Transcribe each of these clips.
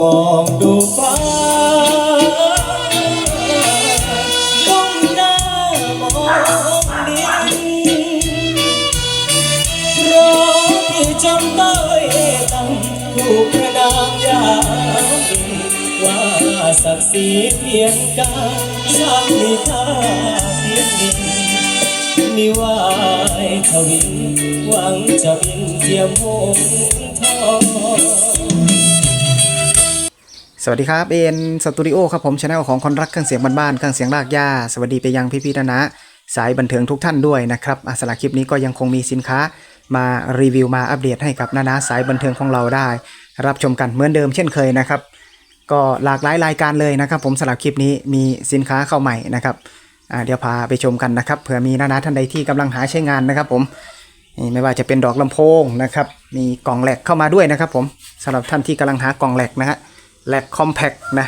มองดูฟ้าก้มหน้ามองดินพราะที่จำได้ตั้งถูกประนามยามว่าศักดิ์ศรีเพียงกายช่างมีค่าเพียงดินนิวายทวินหวังจะบินเทียมหงทอง สวัสดีครับเอ็นสตูดิโอครับผมช anel ของคนรักเครื่องเสียงบ้านๆเครื่องเสียงรากหญ้าสวัสดีไปยังพี่ๆนะนะสายบันเทิงทุกท่านด้วยนะครับอะสำหรับคลิปนี้ก็ยังคงมีสินค้ามารีวิวมาอัปเดตให้กับนานาสายบันเทิงของเราได้ รับชมกันเหมือนเดิมเช่นเคยนะครับ ก็หลากหลายรายการเลยนะครับ ผมสำหรับคลิปนี้มีสินค้าเข้าใหม่นะครับเดี๋ยวพาไปชมกันนะครับเผื่อมีนานาท่านใดที่กำลังหาใช้งานนะครับผมนี่ไม่ว่าจะเป็นดอกลำโพงนะครับมีกล่องแหลกเข้ามาด้วยนะครับ ผมสำหรับท่านที่กำลังหากล่องแหลกนะฮะ แลกคอมแพคนะ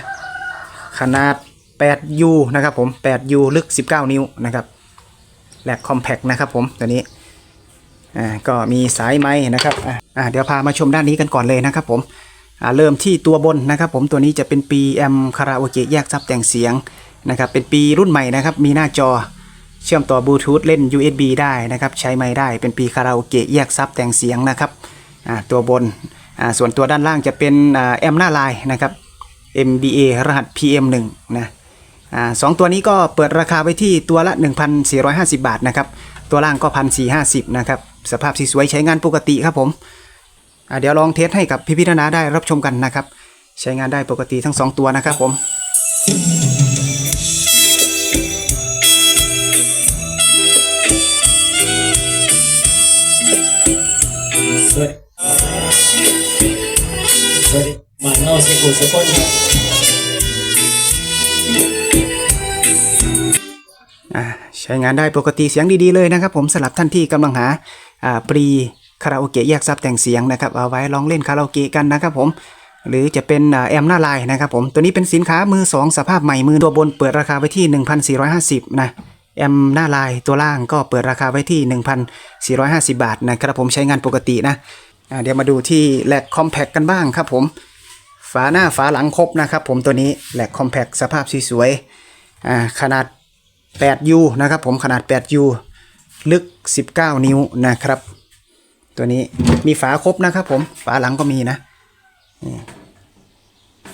ขนาด 8U นะครับผม 8U ลึก 19 นิ้วนะครับแหลกคอมแพคนะครับผมตัวนี้อ่าก็มีสายไม้นะครับอ่าเดี๋ยวพามาชมด้านนี้กันก่อนเลยนะครับผมอ่าเริ่มที่ตัวบนนะครับผมตัวนี้จะเป็นปีแอมคาราโอเกะแยกซับแต่งเสียงนะครับเป็นปีรุ่นใหม่นะครับมีหน้าจอเชื่อมต่อบลูทูธเล่น USB ได้นะครับใช้ไม้ได้เป็นปีคาราโอเกะแยกซับแต่งเสียงนะครับอ่าตัวบน ส่วนตัวด้านล่างจะเป็นอ่าแอมหน้าลายนะครับ MDA รหัส PM1 นะสองตัวนี้ก็เปิดราคาไว้ที่ตัวละ 1,450 บาทนะครับ ตัวล่างก็1,450นะครับ สภาพสวยใช้งานปกติครับผม เดี๋ยวลองเทสให้กับพี่พิธนาได้รับชมกันนะครับ ใช้งานได้ปกติทั้ง 2 ตัวนะครับผมสวัสดี สิกุสกุลครับอ่าใช้งานได้ปกติเสียงดีๆเลยนะครับ ผมสำหรับท่านที่กำลังหาปรีคาราโอเกะแยกซับแต่งเสียงนะครับเอาไว้ร้องเล่นคาราโอเกะกันนะครับผมหรือจะเป็นอแอมหน้าลายนะครับผมตัวนี้เป็นสินค้ามือ 2 สภาพใหม่มือตัวบนเปิดราคาไว้ที่ 1,450นะแอมหน้าลายตัวล่างก็เปิดราคาไว้ที่ 1,450 บาทนะครับผมใช้งานปกตินะเดี๋ยวมาดูที่แลกคอมแพคกันบ้างครับผม ฝาหน้าฝาหลังครบนะครับผมตัวนี้แหลกคอมแพคสภาพสวยๆอ่าขนาด 8U นะครับผมขนาด 8U ลึก 19 นิ้วนะครับ ตัวนี้มีฝาครบนะครับผมฝาหลังก็มีนะ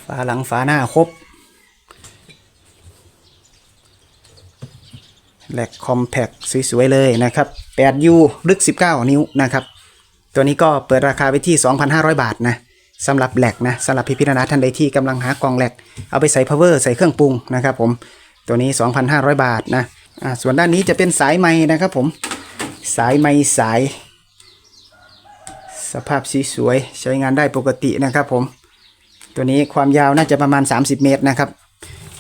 ฝาหลังฝาหน้าครบแหลกคอมแพคสวยๆเลยนะครับ 8U ลึก 19 นิ้วนะครับ ตัวนี้ก็เปิดราคาไว้ที่ 2,500 บาทนะ สำหรับแหลกนะสำหรับพี่พิจารณาท่านใดที่กำลังหากล่องแหลกเอาไปใส่ power ใส่เครื่องปรุงนะครับผมตัวนี้ 2,500 บาทนะอ่าส่วนด้านนี้จะเป็นสายไม้นะครับผมสายไม้สาย สภาพสีสวยใช้งานได้ปกตินะครับผมตัวนี้ความยาวน่าจะประมาณ 30 เมตรนะครับ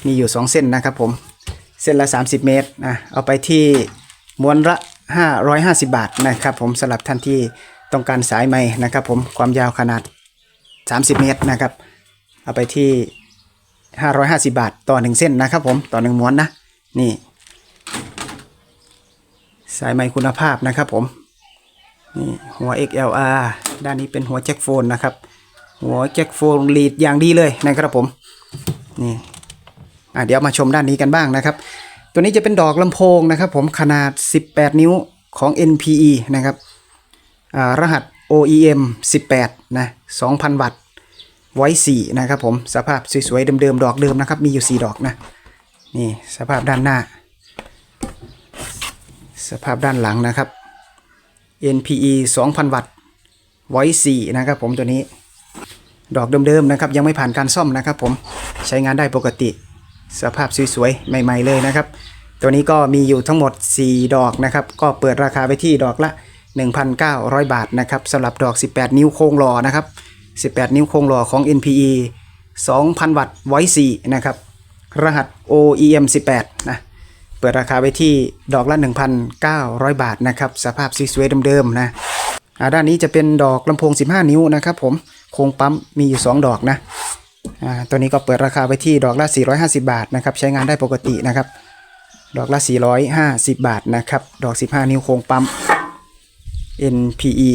มีอยู่ 2 เส้นนะครับผมเส้นละ 30 เมตรนะเอาไปที่ม้วนละ 550 บาทนะครับผมสำหรับท่านที่ต้องการสายไม้นะครับผมความยาวขนาด 30 เมตรนะครับ เอาไปที่ 550 บาทต่อ 1 เส้นนะครับผมต่อ 1 ม้วนนะนี่ สายไม้คุณภาพนะครับผมนี่หัว XLR ด้านนี้เป็นหัวแจ็คโฟนนะครับ หัวแจ็คโฟนลีดอย่างดีเลยนะครับผมนี่อะเดี๋ยวมาชมด้านนี้กันบ้างนะครับ ตัวนี้จะเป็นดอกลำโพงนะครับ ผมขนาด 18 นิ้วของ NPE นะครับรหัส OEM 18 นะ 2,000 วัตต์ ไว้4นะครับผม สภาพสวยๆ เดิมๆ ดอกเดิมนะครับ มีอยู่ 4 ดอกนะ นี่สภาพด้านหน้า สภาพด้านหลังนะครับ NPE 2,000 วัตต์ ไว้4นะครับผมตัวนี้ ดอกเดิมๆ นะครับ ยังไม่ผ่านการซ่อมนะครับผม ใช้งานได้ปกติ สภาพสวยๆ ใหม่ ๆ เลยนะครับ ตัวนี้ก็มีอยู่ทั้งหมด 4 ดอกนะครับ ก็เปิดราคาไปที่ดอกละ 1,900 บาทนะครับสำหรับดอก 18 นิ้วโครงหล่อนะครับ 18 นิ้วโครงหล่อของ NPE 2,000 วัตต์ไว้4นะครับ รหัส OEM 18นะเปิดราคาไว้ที่ดอกละ 1,900 บาทนะครับ สภาพสวยๆเดิมๆนะอ่าด้านนี้จะเป็นดอกลำโพง 15 นิ้วนะครับผมโครงปั๊มมีอยู่ 2 ดอกนะอ่าตัวนี้ก็เปิดราคาไว้ที่ดอกละ 450 บาทนะครับ ใช้งานได้ปกตินะครับ ดอกละ 450 บาทนะครับ ดอก 15 นิ้วโครงปั๊ม NPE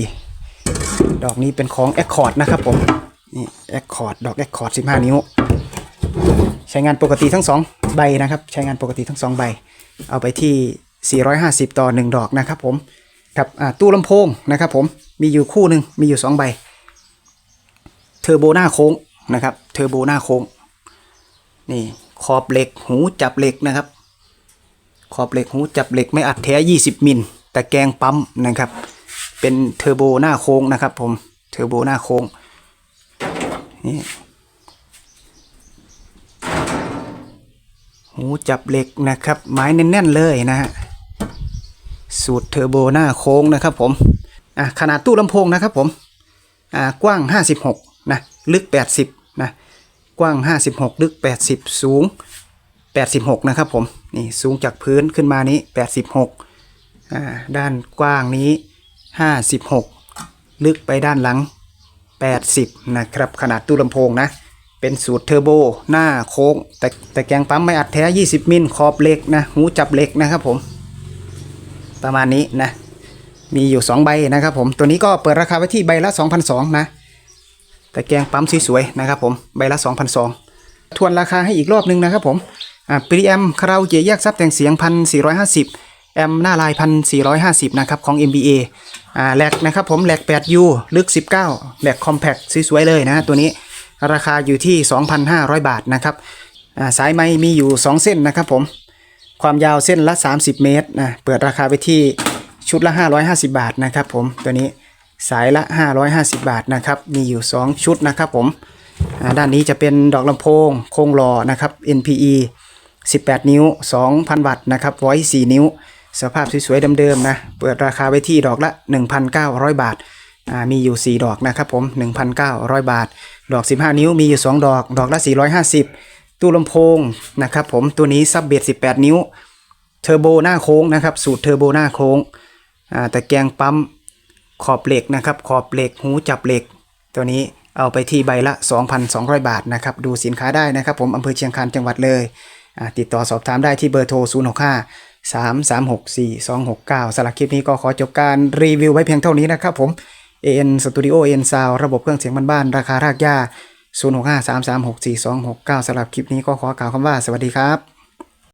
ดอกนี้เป็นของ Accord นะครับผม นี่แอคคอร์ดดอกแอคคอร์ด15 นิ้ว ใช้งานปกติทั้ง 2 ใบนะครับ ใช้งานปกติทั้ง 2 ใบ เอาไปที่ 450 ต่อ 1 ดอกนะครับผมกับตู้ลำโพงนะครับผมมีอยู่คู่หนึ่งมีอยู่ 2 ใบ เทอร์โบหน้าโค้งนะครับ เทอร์โบหน้าโค้ง นี่ขอบเหล็กหูจับเหล็กนะครับ ขอบเหล็กหูจับเหล็กไม่อัดแท้ 20 มิล แต่แกงปั๊มนะครับ เป็นเทอร์โบหน้าโค้งนะครับ ผม เทอร์โบหน้าโค้ง นี่หูจับเหล็กนะครับ ไม้แน่นๆเลยนะฮะ สูตรเทอร์โบหน้าโค้งนะครับผม อะขนาดตู้ลำโพงนะครับผม อ่ากว้าง 56 นะ ลึก 80 นะ กว้าง 56 ลึก 80 สูง 86 นะครับผม นี่สูงจากพื้นขึ้นมานี้ 86 อ่า ด้านกว้างนี้ 56 ลึกไปด้านหลัง 80 นะครับ ขนาดตู้ลำโพงนะ เป็นสูตรเทอร์โบ หน้าโค้ง แต่แต่แกงปั๊มไม่อัดแท้ 20 มิลขอบเหล็กนะ หูจับเหล็กนะครับผม ประมาณนี้นะ มีอยู่ 2 ใบนะครับผม ตัวนี้ก็เปิดราคาไว้ที่ใบละ 2,200นะ แต่แกงปั๊มสวยๆนะครับผม ใบละ 2,200ทวนราคาให้อีกรอบนึงนะครับผมอ่าปรีแอมคาราโอเกะแยกซับแต่งเสียง 1,450 แอมหน้าลาย1,450นะครับของ MBA อ่าแหลกนะครับผมแหลก 8U ลึก 19แหลกคอมแพคสวยๆเลยนะ ตัวนี้ราคาอยู่ที่ 2,500 บาทนะครับอ่าสายไม้มีอยู่ 2 เส้นนะครับผม ความยาวเส้นละ 30 เมตรนะเปิดราคาไปที่ชุดละ 550 บาทนะครับผมตัวนี้สายละ 550 บาทนะครับมีอยู่ 2 ชุดนะครับผมด้านนี้จะเป็นดอกลำโพง โครงหล่อนะครับ NPE 18 นิ้ว 2,000 วัตต์นะครับไว้4นิ้ว สภาพสวยๆเดิมๆนะ เปิดราคาไว้ที่ดอกละ 1,900 บาทอ่ามีอยู่ 4 ดอกนะครับผม 1,900 บาท ดอก 15 นิ้วมีอยู่ 2 ดอก ดอกละ 450 ตู้ลำโพงนะครับผม ตัวนี้ซับเบส18 นิ้ว เทอร์โบหน้าโค้งนะครับ สูตรเทอร์โบหน้าโค้งแต่แกงปั๊ม ขอบเหล็กนะครับ ขอบเหล็ก หูจับเหล็ก ตัวนี้เอาไปที่ใบละ 2,200 บาทนะครับ ดูสินค้าได้นะครับผม อำเภอเชียงคานจังหวัดเลย ติดต่อสอบถามได้ที่เบอร์โทร 065 336 4269สำหรับคลิปนี้ก็ขอจบการรีวิวไว้เพียงเท่านี้นะครับผม AN Studio AN Sound ระบบเครื่องเสียงบ้านๆราคารากหญ้า065 336 4269สำหรับคลิปนี้ก็ขอกล่าวคำว่าสวัสดีครับ